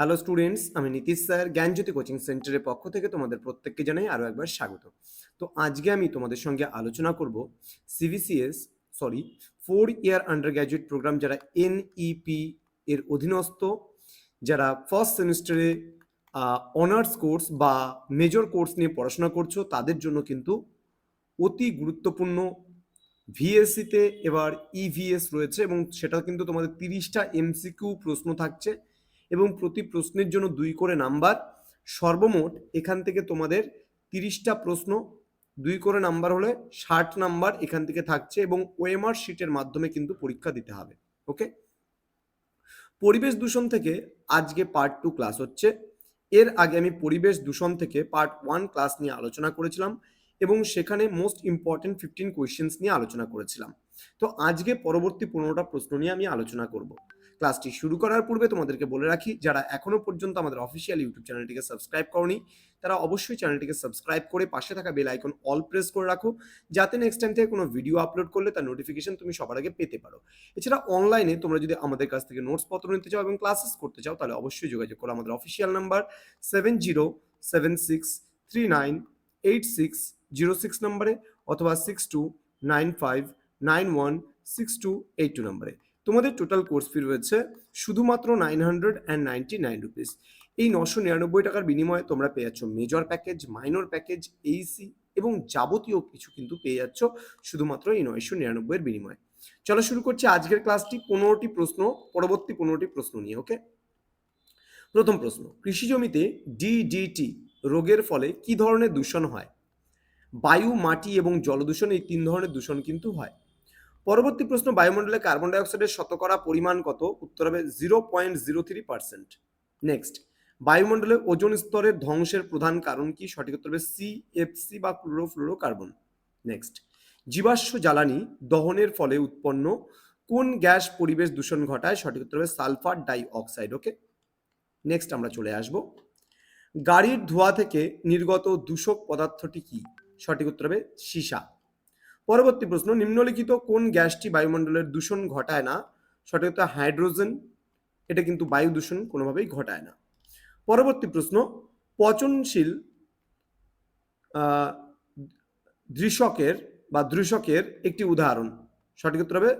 Hello students আমি Nitish sir, জ্ঞানজ্যোতি coaching সেন্টারের পক্ষ থেকে তোমাদের প্রত্যেককে জানাই আরও একবার স্বাগত। তো আজকে আমি তোমাদের সঙ্গে আলোচনা করব CBCS sorry four year undergraduate program যারা এনইপি এর অধীনস্থ, যারা ফার্স্ট সেমিস্টারে অনার্স কোর্স বা মেজর কোর্স নিয়ে পড়াশোনা করছ, তাদের জন্য কিন্তু অতি গুরুত্বপূর্ণ ভিএসসিতে এবার ইভিএস রয়েছে এবং সেটা কিন্তু তোমাদের তিরিশটা এমসিকিউ প্রশ্ন থাকছে। এবং প্রতি প্রশ্নের জন্য দুই করে নাম্বার। সর্বমোট এখান থেকে তোমাদের তিরিশটা প্রশ্ন, দুই করে নাম্বার হলে ষাট নাম্বার এখান থেকে থাকছে এবং ওএমআর শিটের মাধ্যমে কিন্তু পরীক্ষা দিতে হবে, ওকে? পরিবেশ দূষণ থেকে আজকে পার্ট টু ক্লাস হচ্ছে। এর আগে আমি পরিবেশ দূষণ থেকে পার্ট ওয়ান ক্লাস নিয়ে আলোচনা করেছিলাম এবং সেখানে মোস্ট ইম্পর্টেন্ট ফিফটিন কোয়েশ্চেন্স নিয়ে আলোচনা করেছিলাম। তো আজকে পরবর্তী পনেরোটা প্রশ্ন নিয়ে আমি আলোচনা করব। ক্লাসটি শুরু করার পূর্বে তোমাদেরকে বলে রাখি, যারা এখনও পর্যন্ত আমাদের অফিসিয়াল ইউটিউব চ্যানেলটিকে সাবস্ক্রাইব করনি, তারা অবশ্যই চ্যানেলটিকে সাবস্ক্রাইব করে পাশে থাকা বেল আইকন অল প্রেস করে রাখো, যাতে নেক্সট টাইম থেকে কোনো ভিডিও আপলোড করলে তার নোটিফিকেশন তুমি সবার আগে পেতে পারো। এছাড়া অনলাইনে তোমরা যদি আমাদের কাছ থেকে নোটস পত্র নিতে চাও এবং ক্লাসেস করতে চাও, তাহলে অবশ্যই যোগাযোগ করো আমাদের official number seven zero seven six three nine eight six zero six নম্বরে অথবা six two nine five nine one six two eight two নম্বরে তোমাদের টোটাল কোর্স ফি রয়েছে শুধুমাত্র nine hundred and ninety nine rupees এই নশো নিরানব্বই টাকার বিনিময়ে তোমরা পেয়ে যাচ্ছ major package minor package Aisi এবং যাবতীয় কিছু কিন্তু পেয়ে যাচ্ছ শুধুমাত্র এই নয়শো নিরানব্বইয়ের বিনিময়ে। চলো শুরু করছি আজকের ক্লাসটি পনেরোটি প্রশ্ন, পরবর্তী পনেরোটি প্রশ্ন নিয়ে ওকে প্রথম প্রশ্ন, কৃষি জমিতে ডিডিটি রোগের ফলে কি ধরনের দূষণ হয়? বায়ু, মাটি এবং জলদূষণ এই তিন ধরনের দূষণ কিন্তু হয়। পরবর্তী প্রশ্ন, বায়ুমণ্ডলে কার্বন ডাইঅক্সাইডের শতকরা পরিমাণ কত? উত্তর হবে zero point zero three percent next বায়ুমণ্ডলে ওজন স্তরের ধ্বংসের প্রধান কারণ কি? সঠিক উত্তর হবে সিএফসি বা ক্লোরোফ্লোরো কার্বন নেক্সট জীবাশ্ম জ্বালানি দহনের ফলে উৎপন্ন কোন গ্যাস পরিবেশ দূষণ ঘটায়? সঠিক উত্তর হবে sulphur dioxide okay next আমরা চলে আসব। গাড়ির ধোঁয়া থেকে নির্গত দূষক পদার্থটি কি? সঠিক উত্তর হবে সীসা। পরবর্তী প্রশ্ন, নিম্নলিখিত কোন গ্যাসটি বায়ুমণ্ডলের দূষণ ঘটায় না? সঠিক হাইড্রোজেন। এটা কিন্তু বায়ু দূষণ কোনোভাবেই ঘটায় না। পরবর্তী প্রশ্ন, পচনশীল দৃশকের বা দৃশকের একটি উদাহরণ। সঠিক উত্তর হবে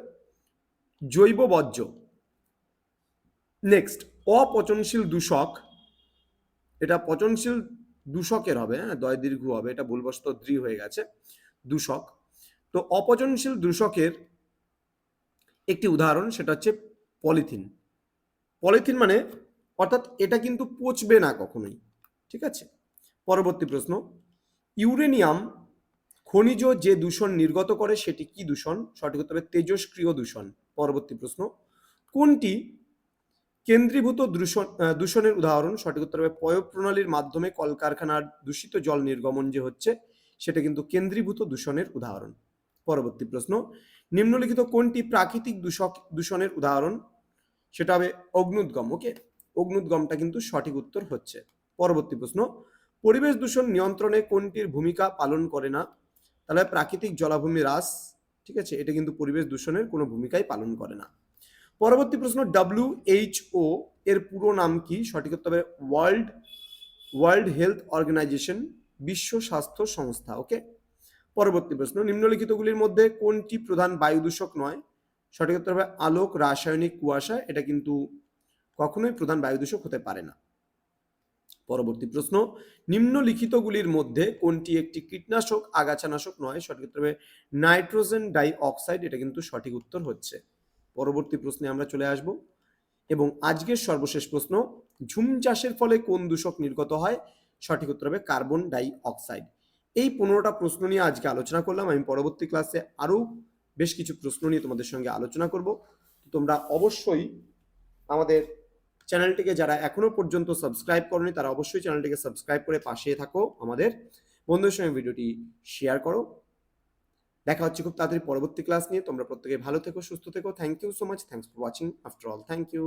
জৈব বর্জ্য। নেক্সট অপচনশীল দূষক। এটা পচনশীল দূষকের হবে হ্যাঁ দয় দীর্ঘ হবে, এটা ভুলবশত দৃঢ় হয়ে গেছে। দূষক। তো অপচনশীল দূষকের একটি উদাহরণ সেটা হচ্ছে পলিথিন। পলিথিন মানে অর্থাৎ এটা কিন্তু পচবে না কখনোই, ঠিক আছে? পরবর্তী প্রশ্ন, ইউরেনিয়াম খনিজ যে দূষণ নির্গত করে সেটি কি দূষণ? সঠিক উত্তর তেজস্ক্রিয় দূষণ। পরবর্তী প্রশ্ন, কোনটি কেন্দ্রীভূত দূষণ দূষণের উদাহরণ? সঠিক উত্তর হবে পয় প্রণালীর মাধ্যমে কলকারখানার দূষিত জল নির্গমন যে হচ্ছে, সেটা কিন্তু কেন্দ্রীভূত দূষণের উদাহরণ। পরবর্তী প্রশ্ন। নিম্নলিখিত কোনটি প্রাকৃতিক দূষক দূষণের উদাহরণ? সেটা হবে অগ্নুদ্গম ওকে অগ্নুদ্গমটা কিন্তু সঠিক উত্তর হচ্ছে। পরবর্তী প্রশ্ন, পরিবেশ দূষণ নিয়ন্ত্রণে কোনটির ভূমিকা পালন করে না? তাহলে প্রাকৃতিক জলাভূমি হ্রাস, ঠিক আছে? এটা কিন্তু পরিবেশ দূষণের কোনো ভূমিকাই পালন করে না। পরবর্তী প্রশ্ন ডাব্লিউ ও এর পুরো নাম কি? সঠিক উত্তর হবে ওয়ার্ল্ড ওয়ার্ল্ড হেলথ অর্গানাইজেশন বিশ্ব স্বাস্থ্য সংস্থা ওকে পরবর্তী প্রশ্ন, নিম্নলিখিতগুলির মধ্যে কোনটি প্রধান বায়ু দূষক নয়? সঠিক উত্তর হবে আলোক, রাসায়নিক কুয়াশা। এটা কিন্তু কখনোই প্রধান বায়ু দূষক হতে পারে না। পরবর্তী প্রশ্ন, নিম্নলিখিতগুলির মধ্যে কোনটি একটি কীটনাশক, আগাছানাশক নয়? সঠিক উত্তর হবে নাইট্রোজেন ডাই অক্সাইড এটা কিন্তু সঠিক উত্তর হচ্ছে। পরবর্তী প্রশ্নে আমরা চলে আসব। এবং আজকের সর্বশেষ প্রশ্ন, ঝুম চাষের ফলে কোন দূষক নির্গত হয়? সঠিক উত্তর হবে কার্বন ডাই অক্সাইড এই পনেরোটা প্রশ্ন নিয়ে আজকে আলোচনা করলাম। আমি পরবর্তী ক্লাসে আরও বেশ কিছু প্রশ্ন নিয়ে তোমাদের সঙ্গে আলোচনা করব। তোমরা অবশ্যই আমাদের চ্যানেলটিকে যারা এখনও পর্যন্ত সাবস্ক্রাইব করনি, তারা অবশ্যই চ্যানেলটিকে সাবস্ক্রাইব করে পাশে থাকো। আমাদের বন্ধুদের সঙ্গে ভিডিওটি শেয়ার করো। দেখা হচ্ছে খুব তাড়াতাড়ি পরবর্তী ক্লাস নিয়ে। তোমরা প্রত্যেকে ভালো থেকো, সুস্থ থেকো। Thank you so much thanks for watching after all thank you